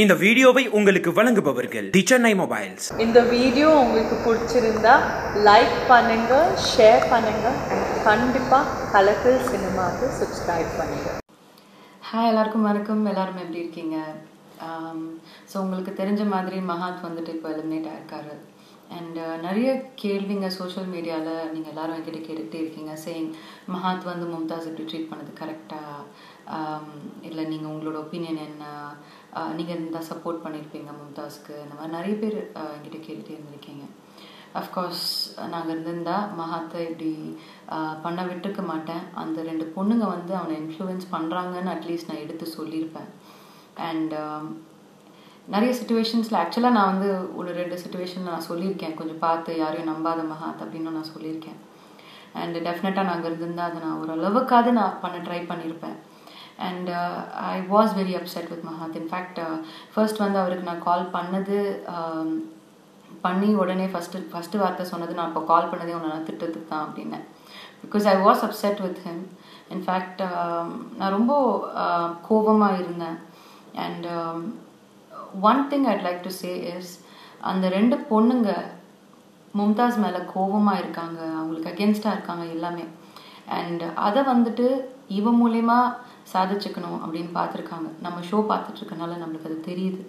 இந்த வீடியோவை உங்களுக்கு வழங்குபவர்கள் தி சென்னை மொபைல்ஸ். இந்த வீடியோ உங்களுக்கு பிடிச்சிருந்தா லைக் பண்ணுங்க ஷேர் பண்ணுங்க and கண்டிப்பா கலக்கல் சினிமாவுக்கு சப்ஸ்கிரைப் பண்ணுங்க. ஹாய் எல்லாருக்கும் வணக்கம். எல்லாரும் எப்படி இருக்கீங்க? ஸோ உங்களுக்கு தெரிஞ்ச மாதிரி மஹாத் வந்துட்டு இப்போ எலிமினேட் ஆயிருக்காரு. அண்ட் நிறைய கேள்விங்க சோஷியல் மீடியாவில் நீங்கள் எல்லாரும் என்கிட்ட கேட்டுகிட்டே இருக்கீங்க சேயிங் மஹாத் வந்து மும்தாஸ் இப்படி ட்ரீட் பண்ணது கரெக்டாக இல்லை நீங்கள் உங்களோட ஒப்பீனியன் என்ன? நீங்கள் இருந்தால் சப்போர்ட் பண்ணியிருப்பீங்க மும்தாஸ்க்கு இந்த மாதிரி நிறைய பேர் என்கிட்ட கேட்டுகிட்டே இருந்திருக்கீங்க. அஃப்கோர்ஸ் நாங்கள் இருந்திருந்தா மகாத்தை இப்படி பண்ண விட்டுருக்க மாட்டேன். அந்த ரெண்டு பொண்ணுங்க வந்து அவனை இன்ஃப்ளூயன்ஸ் பண்ணுறாங்கன்னு அட்லீஸ்ட் நான் எடுத்து சொல்லியிருப்பேன். அண்ட் நிறைய சுச்சுவேஷன்ஸில் ஆக்சுவலாக நான் வந்து ஒரு ரெண்டு சுச்சுவேஷனில் நான் சொல்லியிருக்கேன். கொஞ்சம் பார்த்து யாரையும் நம்பாத மகாத் அப்படின்னு நான் சொல்லியிருக்கேன். அண்ட் டெஃபினட்டாக நாங்கள் இருந்திருந்தால் அதை நான் ஓரளவுக்காவது நான் பண்ண ட்ரை பண்ணியிருப்பேன் and I was very upset with Mahat in fact first வந்து அவருக்கு நான் கால் பண்ணது um, பண்ணி உடனே ஃபஸ்ட்டு ஃபஸ்ட்டு வார்த்தை சொன்னது நான் இப்போ கால் பண்ணதே உன்னை நான் திட்டத்துக்கு தான் அப்படின்னேன். Because I was upset with him in fact நான் ரொம்ப uh, கோபமாக இருந்தேன். And one thing I'd like to say is அந்த ரெண்டு பொண்ணுங்க மும்தாஸ் மேலே கோபமாக இருக்காங்க. அவங்களுக்கு அகேன்ஸ்டாக இருக்காங்க எல்லாமே. அண்ட் அதை வந்துட்டு இவன் மூலயமா சாதிச்சுக்கணும் அப்படின்னு பார்த்துருக்காங்க நம்ம ஷோ பார்த்துட்ருக்கனால நம்மளுக்கு அது தெரியுது.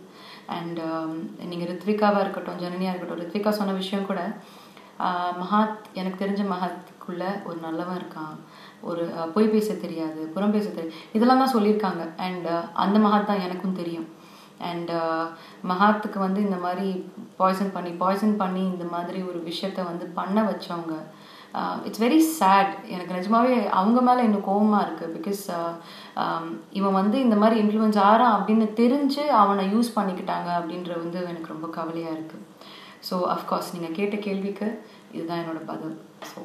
அண்ட் um, நீங்கள் ரித்விகாவாக இருக்கட்டும் ஜனனியாக இருக்கட்டும் ரித்விகா சொன்ன விஷயம் கூட மகாத் எனக்கு தெரிஞ்ச மஹாத்துக்குள்ள ஒரு நல்லவன் இருக்கான். ஒரு பொய் பேச தெரியாது புறம் பேச தெரியாது. இதெல்லாம் தான் சொல்லியிருக்காங்க அண்ட் அந்த மகாத் தான் எனக்கும் தெரியும். அண்ட் uh, மஹாத்துக்கு வந்து இந்த மாதிரி பாய்சன் பண்ணி பாய்சன் பண்ணி இந்த மாதிரி ஒரு விஷயத்த வந்து பண்ண வச்சவங்க இட்ஸ் வெரி சேட் எனக்கு நிஜமாவே அவங்க மேலே இன்னும் கோவமாக இருக்குது பிகாஸ் uh, um, இவன் வந்து இந்த மாதிரி இன்ஃப்ளூயன்ஸ் ஆறான் அப்படின்னு தெரிஞ்சு அவனை யூஸ் பண்ணிக்கிட்டாங்க அப்படின்ற வந்து எனக்கு ரொம்ப கவலையாக இருக்குது ஸோ அஃப்கோர்ஸ் நீங்கள் கேட்ட கேள்விக்கு இதுதான் என்னோடய பதில். ஸோ